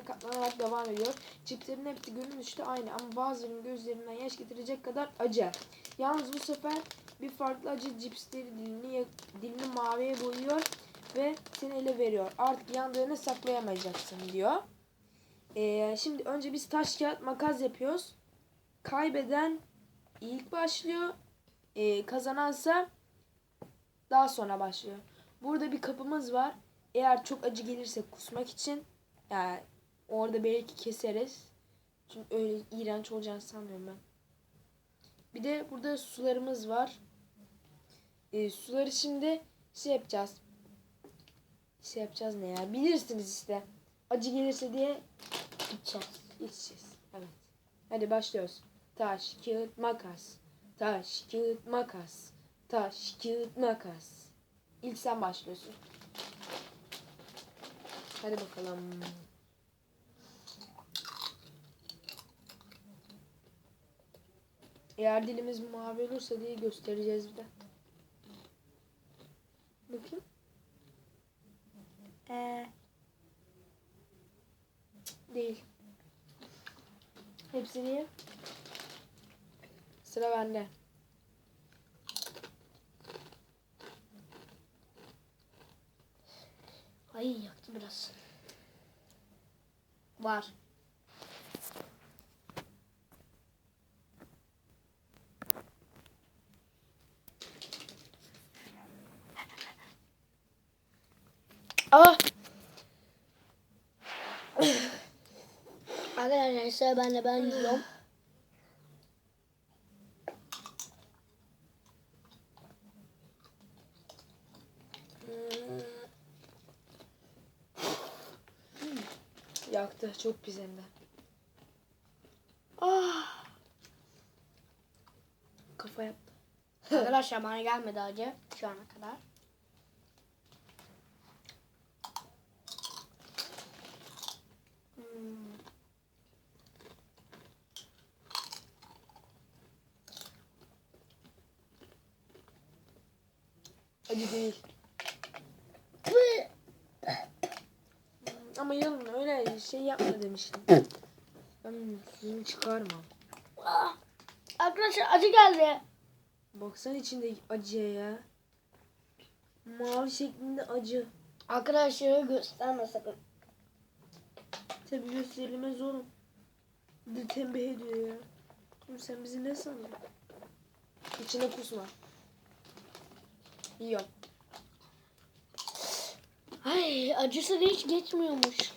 şekilde katlanarak devam ediyor. Cipslerin hepsi görünüşte aynı ama bazılarının gözlerinden yaş getirecek kadar acı. Yalnız bu sefer bir farklı acı cipsleri dilini, dilini maviye boyuyor ve seni ele veriyor. Artık yandığını saklayamayacaksın diyor. Ee, şimdi önce biz taş kağıt makas yapıyoruz. Kaybeden ilk başlıyor. Ee, kazanansa daha sonra başlıyor. Burada bir kapımız var. Eğer çok acı gelirse kusmak için yani orada belki keseriz. Çünkü öyle iğrenç olacağını sanmıyorum ben. Bir de burada sularımız var. Ee, suları şimdi şey yapacağız. Şey yapacağız ne ya? Bilirsiniz işte. Acı gelirse diye İçeceğiz. içeceğiz. Evet. Hadi başlıyoruz. Taş, kağıt, makas. Taş, kağıt, makas. Taş, kağıt, makas. İlk sen başlıyorsun. Hadi bakalım. Eğer dilimiz mavi olursa diye göstereceğiz bir de. Bakayım. Ee, Değil. Hepsini ye. Sıra bende. ay yaktı biraz. Var. Ah! Arkadaşlar sıra bende ben yiyorum. Yaktı. Çok pis hem de. Ah! Kafa yaptı. Arkadaşlar bana gelmedi acı şu ana kadar. Hmm. Acı değil. Ama yalın öyle şey yapma demiştim. Ben suyunu çıkarmam. Ah! Arkadaşlar acı geldi. Baksana içinde acıya ya. Mavi şeklinde acı. Arkadaşlara gösterme sakın. Tabii gösterilmez oğlum. Bir tembih ediyor ya. Oğlum sen bizi ne sandın? İçine kusma. Yiyorum. Ay acısı da hiç geçmiyormuş.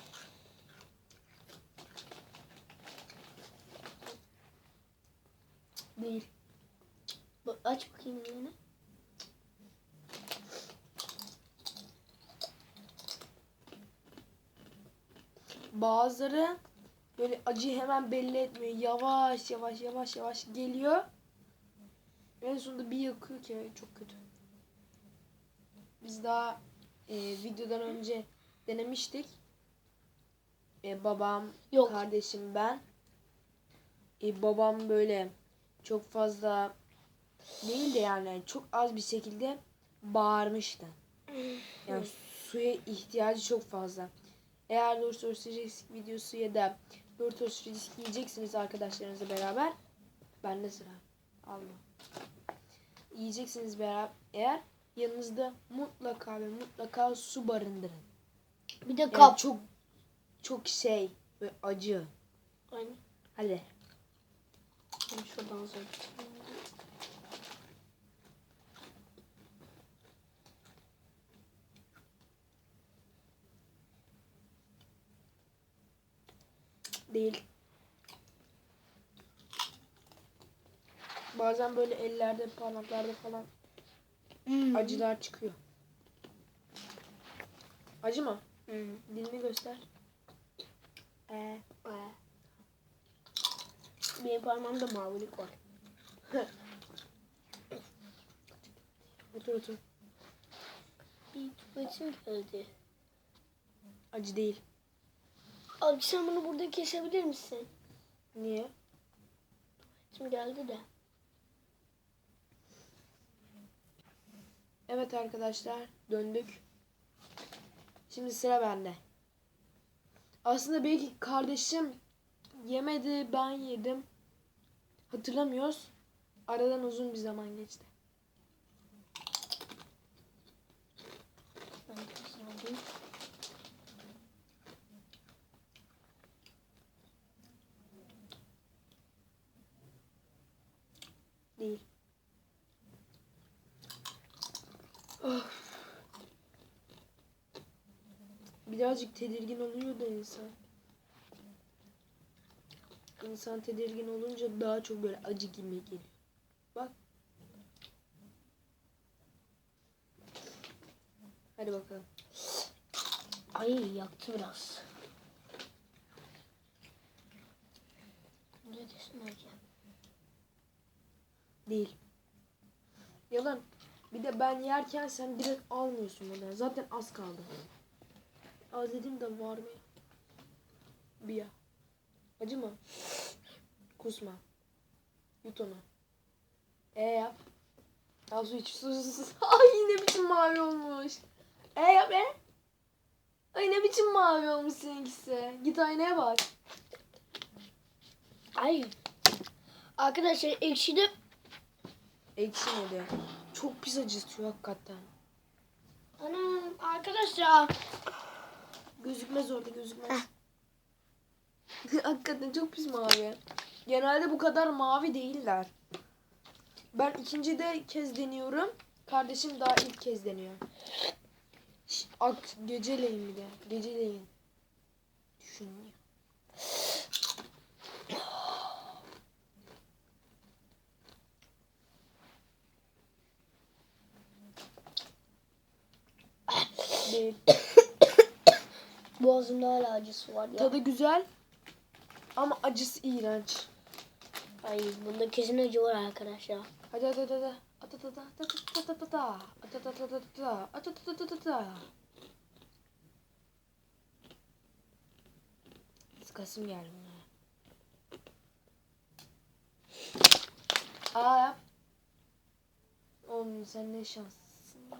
Değil. Bak, aç bakayım yine. Bazıları böyle acı hemen belli etmiyor. Yavaş yavaş yavaş yavaş geliyor. En sonunda bir yakıyor ki çok kötü. Biz daha e, videodan önce denemiştik. E, babam, Yok. kardeşim ben. E, babam böyle çok fazla değil de yani çok az bir şekilde bağırmıştı. Yani suya ihtiyacı çok fazla. Eğer Doritos Risk videosu ya da Doritos Risk yiyeceksiniz arkadaşlarınızla beraber. Ben de sıra. Allah. Yiyeceksiniz beraber. Eğer yanınızda mutlaka ve mutlaka su barındırın. Bir de Yani kap. çok çok şey ve acı. Aynen. Hadi. Ben şuradan zor. Değil. Bazen böyle ellerde, parmaklarda falan Hmm. acılar çıkıyor. Acı mı? Hmm. Dilini göster. Ee, ee. Benim parmağımda mavilik var. Otur otur. Bir tuvaletim geldi. Acı değil. Abi sen bunu burada kesebilir misin? Niye? Şimdi geldi de. Evet arkadaşlar döndük. Şimdi sıra bende. Aslında belki kardeşim yemedi ben yedim. Hatırlamıyoruz. Aradan uzun bir zaman geçti. Ben Birazcık tedirgin oluyor da insan. İnsan tedirgin olunca daha çok böyle acı gibi geliyor. Bak. Hadi bakalım. Ay yaktı biraz. Teslim olacağım. Değil. Yalan. Bir de ben yerken sen direkt almıyorsun buradan. Zaten az kaldı. Az dedim de var mı? Bir ya. Acı? Kusma. Yut onu. E yap. Al su iç. Su. Ay ne biçim mavi olmuş. E yap e. Ay ne biçim mavi olmuş seninkisi. Git aynaya bak. Ay. Arkadaşlar ekşidi. Ekşimedi. Çok pis acıtıyor hakikaten. Anam arkadaşlar. Gözükmez orada gözükmez. Hakikaten çok pis mavi. Genelde bu kadar mavi değiller. Ben ikinci de kez deniyorum. Kardeşim daha ilk kez deniyor. Şş, Ak geceleyin bir de. Geceleyin. Düşün ya. Değil. Boğazımda hala acısı var ya. Tadı güzel ama acısı iğrenç. Ay bunda kesin acı var arkadaşlar. Hadi hadi hadi hadi. At at at at at at at at at. At at at at at at. At at at at at at. Sıkasım geldi buna. Aa yap. Oğlum sen ne şanslısın ya.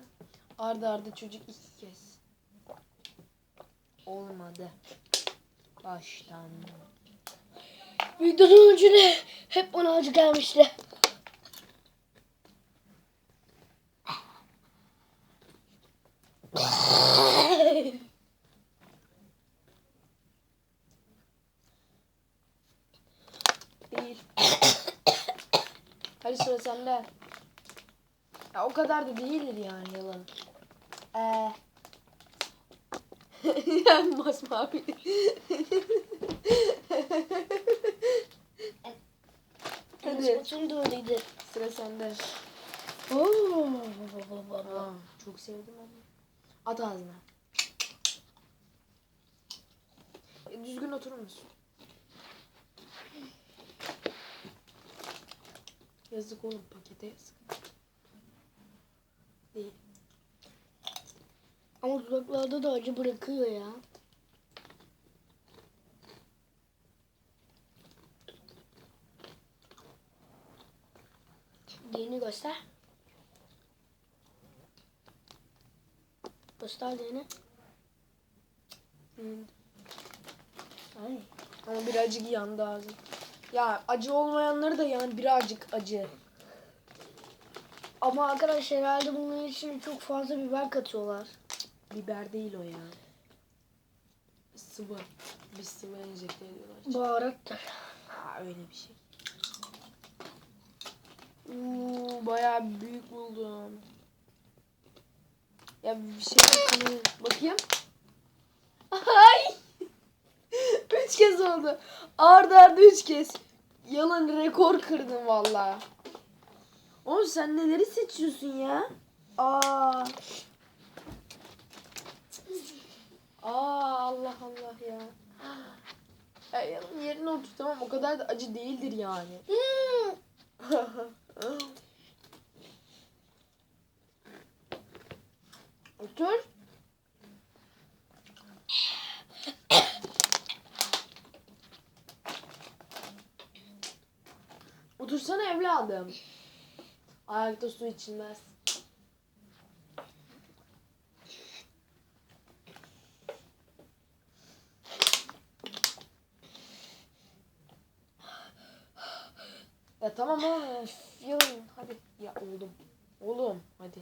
Arda arda çocuk iki kez. Olmadı. Baştan. Videonun ucuna hep bana acı gelmişti. Değil. Hadi sıra sende. Ya o kadar da değildir yani yalan. Ee. yani masmavi. Hadi Batur'un da öyleydi. sıra sende. Oo. Aa, çok sevdim onu. At ağzına. E, düzgün oturur musun? Yazık oğlum pakete yazık. Değil. Ama dudaklarda da acı bırakıyor ya. Diğerini göster. Göster diğerini. Hı. Ay. Ama birazcık yandı ağzım. Ya acı olmayanları da yani birazcık acı. Ama arkadaşlar herhalde bunun için çok fazla biber katıyorlar. Biber değil o ya. Sıvı. Bir sıvı enjekte ediyorlar. Baharattır. Ha, öyle bir şey. Uuu bayağı büyük buldum. Ya bir şey kanı bakayım. Ay! üç kez oldu. Arda arda üç kez. Yalan rekor kırdın valla. Oğlum sen neleri seçiyorsun ya? Aa. Aa Allah Allah ya. Ya yalan yerine otur tamam o kadar da acı değildir yani. Otur. Otursana evladım. Ayakta su içilmez. Ya tamam oğlum ya. Üf, Yalın hadi. Ya oğlum. Oğlum hadi.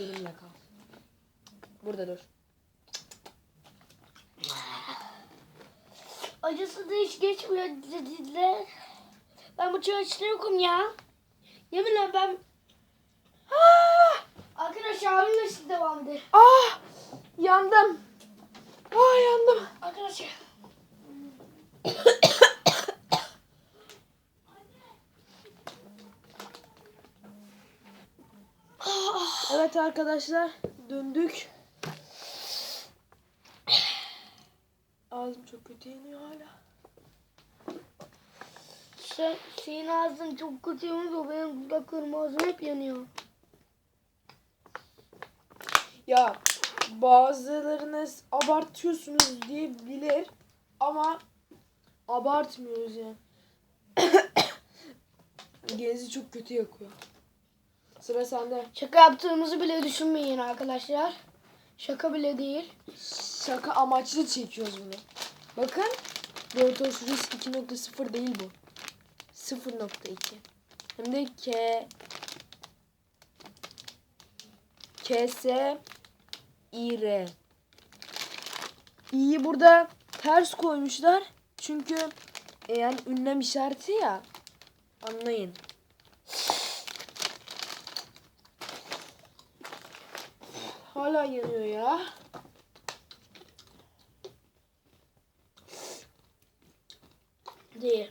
Benimle kal. Burada dur. Acısı da hiç geçmiyor dediler. Ben bu çağrışta yokum ya. Yeminle ben... Arkadaşlar abimle siz devam edin. Ah! Yandım. Ah yandım. Arkadaşlar. Evet arkadaşlar döndük. Ağzım çok kötü yanıyor hala. Sen, senin ağzın çok kötü yanıyor. Benim dudaklarım ağzım hep yanıyor. Ya bazılarınız abartıyorsunuz diyebilir ama abartmıyoruz yani. Gezi çok kötü yakıyor. Sıra sende. Şaka yaptığımızı bile düşünmeyin arkadaşlar. Şaka bile değil. Şaka amaçlı çekiyoruz bunu. Bakın Doritos Risk 2.0 değil bu. 0.2. Hem de K KS İR. İ'yi burada ters koymuşlar. Çünkü e, yani ünlem işareti ya. Anlayın. Hala yanıyor ya. Değil.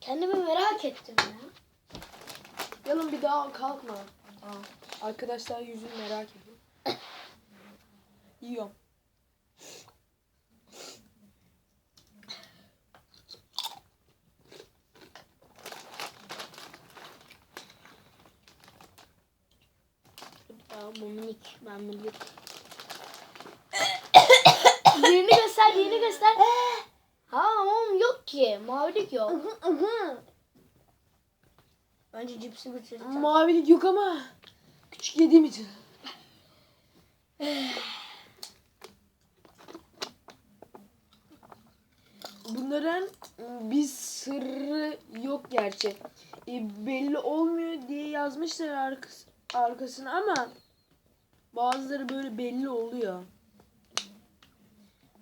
Kendimi merak ettim ya. Yalın bir daha kalkma. Aa, arkadaşlar yüzünü merak ediyor. Yiyorum. Ya bu minik. Ben minik. yerini göster, yerini göster. ha oğlum yok ki. Mavilik yok. Bence cipsi bitireceğim. Mavilik yok ama küçük yediğim için. Bunların bir sırrı yok gerçi. E, belli olmuyor diye yazmışlar arkas- arkasına ama bazıları böyle belli oluyor.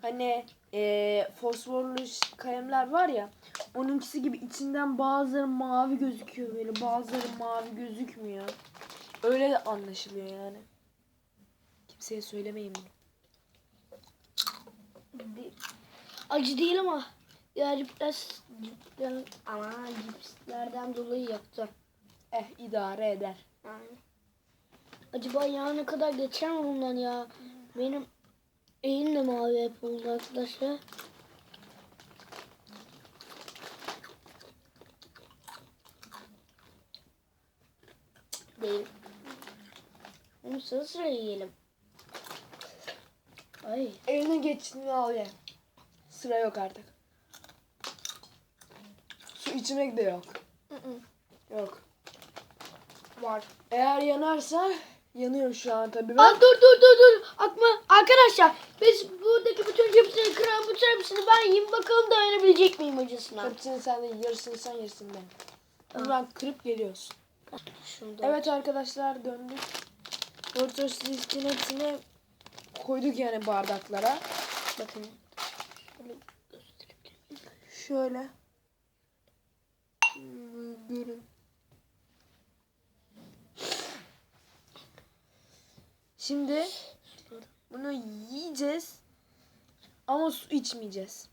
Hani e, fosforlu kalemler var ya onunkisi gibi içinden bazıları mavi gözüküyor böyle bazıları mavi gözükmüyor. Öyle de anlaşılıyor yani. Kimseye söylemeyin bunu. Acı değil ama. Ya cipsler, cipsler, ama cipslerden dolayı yaktı. Eh idare eder. Yani. Acaba ya ne kadar geçer mi bundan ya? Benim elim de mavi hep oldu arkadaşlar. Değil. Onu sıra sıra yiyelim. Ay. Eline geçtiğini al ye. Sıra yok artık. Su içmek de yok. Yok. Var. Eğer yanarsa yanıyor şu an tabii. Aa, Ben dur dur dur dur. Akma arkadaşlar biz buradaki bütün cipsleri kıran bütün hepsini ben yiyeyim bakalım dayanabilecek miyim acısına. hepsini sen de yarısını sen yarısını ben. Ben kırıp geliyorsun. Şunu da- Evet arkadaşlar döndük. Doritos riskin hepsini koyduk yani bardaklara. Bakın. Şöyle. Hmm, Görün. Şimdi bunu yiyeceğiz. Ama su içmeyeceğiz.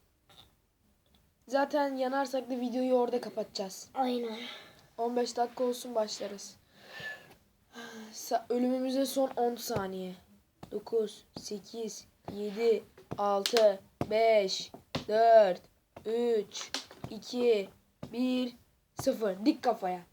Zaten yanarsak da videoyu orada kapatacağız. Aynen. 15 dakika olsun başlarız. Ölümümüze son 10 saniye. 9, 8, 7, 6, 5, 4, 3, 2, 1, 0. Dik kafaya.